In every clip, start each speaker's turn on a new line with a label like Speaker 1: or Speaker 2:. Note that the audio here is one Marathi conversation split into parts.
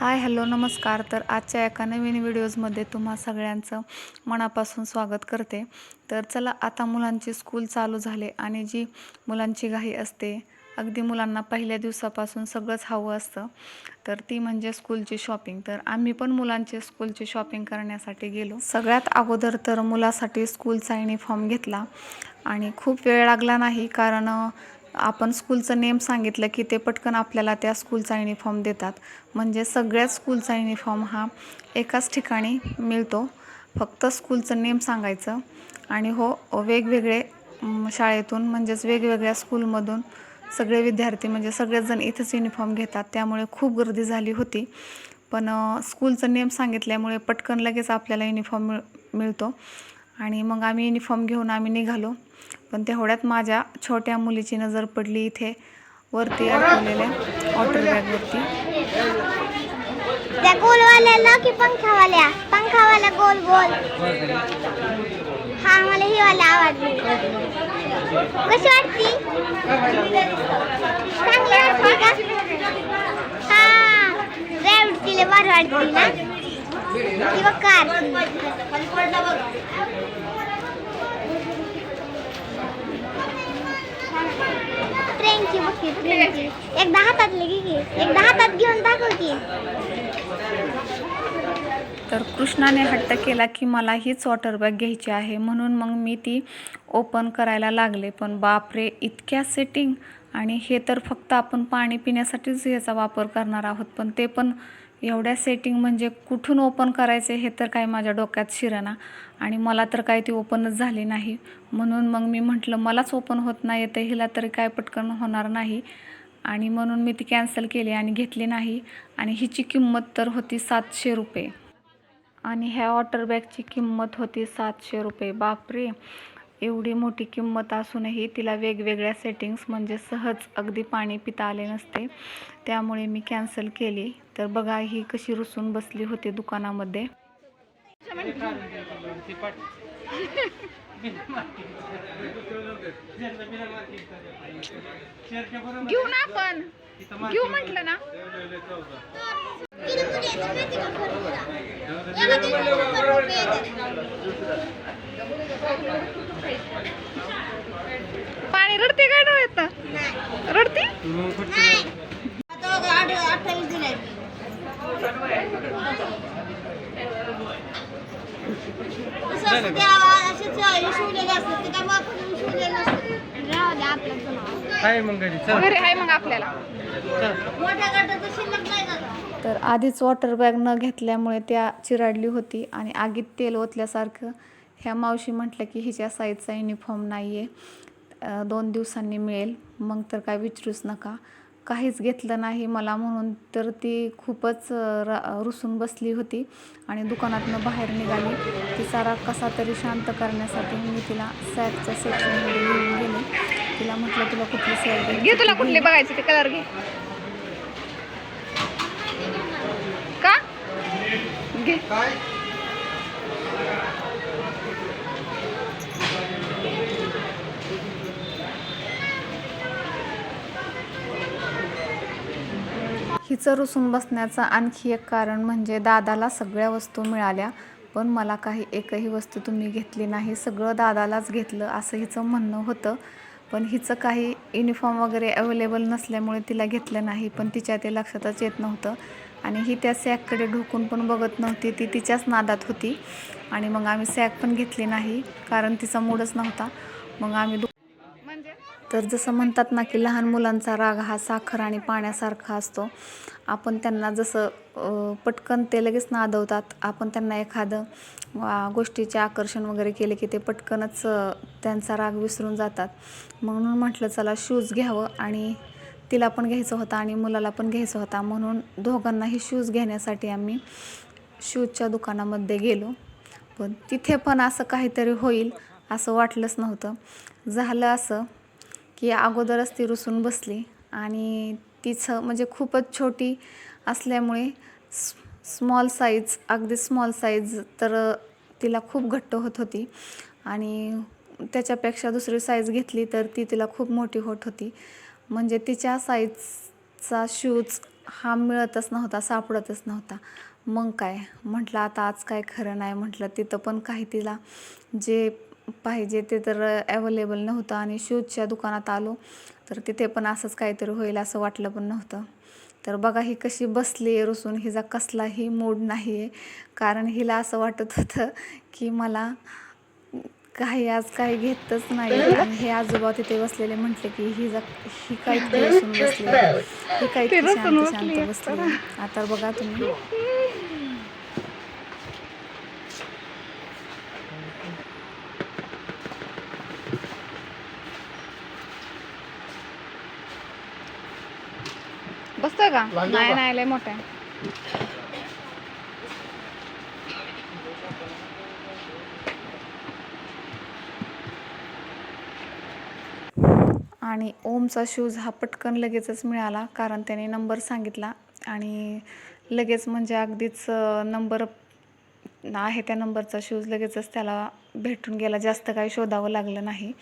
Speaker 1: हाय हॅलो नमस्कार. तर आजच्या एका नवीन व्हिडिओजमध्ये तुम्हा सगळ्यांचं मनापासून स्वागत करते. तर चला आता मुलांची स्कूल चालू झाले आणि जी मुलांची घाई असते अगदी मुलांना पहिल्या दिवसापासून सगळंच हवं असतं. तर ती म्हणजे स्कूलची शॉपिंग. तर आम्ही पण मुलांची स्कूलची शॉपिंग करण्यासाठी गेलो. सगळ्यात अगोदर तर मुलासाठी स्कूलचा युनिफॉर्म घेतला. आणि खूप वेळ लागला नाही कारण आपण स्कूलचं नेम सांगितलं की ते पटकन आपल्याला त्या स्कूलचा युनिफॉर्म देतात. म्हणजे सगळ्याच स्कूलचा युनिफॉर्म हा एकाच ठिकाणी मिळतो. फक्त स्कूलचं नेम सांगायचं. आणि हो वेगवेगळे शाळेतून म्हणजेच वेगवेगळ्या स्कूलमधून सगळे विद्यार्थी म्हणजे सगळेजण इथंच युनिफॉर्म घेतात. त्यामुळे खूप गर्दी झाली होती. पण स्कूलचं नेम सांगितल्यामुळे पटकन लगेच आपल्याला युनिफॉर्म मिळ मिळतो. आणि मग आम्ही युनिफॉर्म घेऊन आम्ही निघालो. पण तेवढ्यात माझ्या छोट्या मुलीची नजर पडली इथे. वरती अडकवलेल्या वॉटर बॅगवरती
Speaker 2: त्या गोलवाल्याला की पंखावाल्या. पंखावाला गोल गोल. हा मला ही वाली आवडली कशी वाटती? चांगली वाटते का? हा रेवडतीला बरं वाटती ना? किंवा कारची ट्रेनची बघ ट्रेनची एकदा हातातली घे की. एकदा हातात घेऊन दाखव की.
Speaker 1: तर कृष्णाने हट्ट केला की मला हीच वॉटर बॅग घ्यायची आहे. म्हणून मग मी ती ओपन करायला लागले. पण बापरे इतक्या सेटिंग आणि हे तर फक्त आपण पाणी पिण्यासाठीच ह्याचा वापर करणार आहोत. पण ते पण एवढ्या सेटिंग म्हणजे कुठून ओपन करायचे हे तर काही माझ्या डोक्यात शिरेना. आणि मला तर काही ती ओपनच झाली नाही. म्हणून मग मी म्हटलं मलाच ओपन होत नाही तर हिला तरी काय पटकन होणार नाही. आणि म्हणून मी ती कॅन्सल केली आणि घेतली नाही. आणि हिची किंमत तर होती सातशे रुपये. आणि ह्या वॉटर बॅगची किंमत होती सातशे रुपये. बापरे! एवढी मोठी किंमत असूनही तिला वेगवेगळ्या सेटिंग्स म्हणजे सहज अगदी पाणी पिता आले नसते. त्यामुळे मी कॅन्सल केली. तर बघा ही कशी रुसून बसली होती दुकानामध्ये.
Speaker 3: घेऊ ना आपण. घेऊ म्हटलं ना. पाणी रडते काय डोळ्यात रडते?
Speaker 1: तर आधीच वॉटर बॅग न घेतल्यामुळे त्या चिराडली होती आणि आगीत तेल ओतल्यासारखं ह्या मावशी म्हटलं की हिच्या साईजचा युनिफॉर्म नाही आहे दोन दिवसांनी मिळेल. मग तर काय विचारूच नका. काहीच घेतलं नाही मला म्हणून तर ती खूपच रुसून बसली होती आणि दुकानातनं बाहेर निघाली. तिचा राग कसा तरी शांत करण्यासाठी मी तिला सॅकच्या सेक्शनमध्ये घेऊन गेले. तिला म्हटलं तुला कुठली सॅक
Speaker 3: घे तुला कुठले बघायचे ते कलर घे. का? घे
Speaker 1: हिचं रुसून बसण्याचं आणखी एक कारण म्हणजे दादाला सगळ्या वस्तू मिळाल्या पण मला काही एकही वस्तू तुम्ही घेतली नाही सगळं दादालाच घेतलं असं हिचं म्हणणं होतं. पण हिचं काही युनिफॉर्म वगैरे अवेलेबल नसल्यामुळे तिला घेतलं नाही पण तिच्या ते लक्षातच येत नव्हतं. आणि ही त्या सॅककडे ढोकून पण बघत नव्हती ती तिच्याच नादात होती. आणि मग आम्ही सॅक पण घेतली नाही कारण तिचा मूडच नव्हता. मग आम्ही दु तर जसं म्हणतात ना की लहान मुलांचा राग हा साखर आणि पाण्यासारखा असतो. आपण त्यांना जसं पटकन ते लगेच नादवतात. आपण त्यांना एखादं गोष्टीचे आकर्षण वगैरे केले की ते पटकनच त्यांचा राग विसरून जातात. म्हणून म्हटलं चला शूज घ्यावं आणि तिला पण घ्यायचं होता आणि मुलाला पण घ्यायचा होता. म्हणून दोघांनाही शूज घेण्यासाठी आम्ही शूजच्या दुकानामध्ये गेलो. पण तिथे पण असं काहीतरी होईल असं वाटलंच नव्हतं. झालं असं. की अगोदरच ती रुसून बसली. आणि तिचं म्हणजे खूपच छोटी असल्यामुळे स्मॉल साईज अगदी स्मॉल साईज तर तिला खूप घट्ट होत होती. आणि त्याच्यापेक्षा दुसरी साईज घेतली तर ती तिला खूप मोठी होत होती. म्हणजे तिच्या साईजचा शूज हा मिळतच नव्हता सापडतच नव्हता. मग काय? म्हटलं आता आज काय खरं नाही. म्हटलं तिथं पण काही तिला जे पाहिजे ते तर ॲवेलेबल नव्हतं आणि शूजच्या दुकानात आलो तर तिथे पण असंच काहीतरी होईल असं वाटलं पण नव्हतं. तर बघा ही कशी बसली आहे रुसून हिचा कसलाही मूड नाही आहे. कारण हिला असं वाटत होतं की मला काही आज काही घेतच नाही आणि हे आजोबा तिथे बसलेले म्हटले की ही जा ही बसून बसली ही
Speaker 3: रसून
Speaker 1: शांत शांत बसली आता बघा तुम्ही.
Speaker 3: का? नाही नाही लय मोठा आहे.
Speaker 1: आणि ओमचा शूज हा पटकन लगेचच मिळाला कारण त्याने नंबर सांगितला. आणि लगेच म्हणजे अगदीच नंबर आहे त्या नंबरचा शूज लगेचच त्याला भेटून गेला. जास्त काही शोधावं लागलं नाही.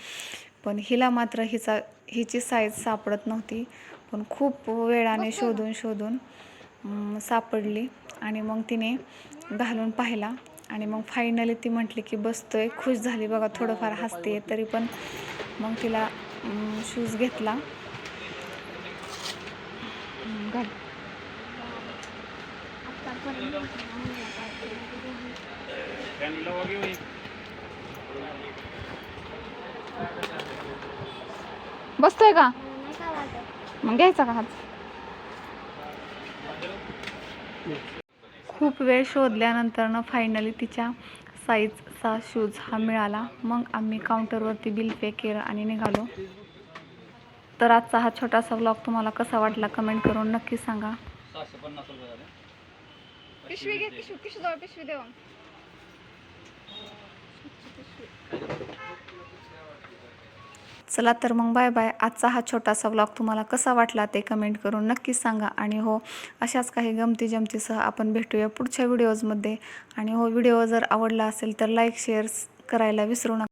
Speaker 1: पण हिला मात्र हिचा हिची साईज सापडत नव्हती. पण खूप वेळाने शोधून शोधून सापडली. आणि मग तिने घालून पाहिला. आणि मग फायनली ती म्हटली की बसतोय खुश झाली बघा थोडंफार हसते तरी पण मग तिला शूज घेतला.
Speaker 3: बसतोय का? मग घ्यायचा का हात?
Speaker 1: खूप वेळ शोधल्यानंतरनं फायनली तिच्या साईजचा शूज हा मिळाला. मग आम्ही काउंटरवरती बिल पे केलं आणि निघालो. तर आजचा हा छोटासा व्लॉग तुम्हाला कसा वाटला कमेंट करून नक्की सांगा.
Speaker 3: पिशवी घे पिशवी पिशवी जवळ पिशवी देऊ
Speaker 1: चला तर मग बाय बाय. आजचा हा छोटासा व्लॉग तुम्हाला कसा वाटला ते कमेंट करून नक्कीच सांगा. आणि हो अशाच काही गमती जमतीसह आपण भेटूया पुढच्या व्हिडिओजमध्ये आणि हो व्हिडिओ जर आवडला असेल तर लाईक शेअर्स करायला विसरू नका.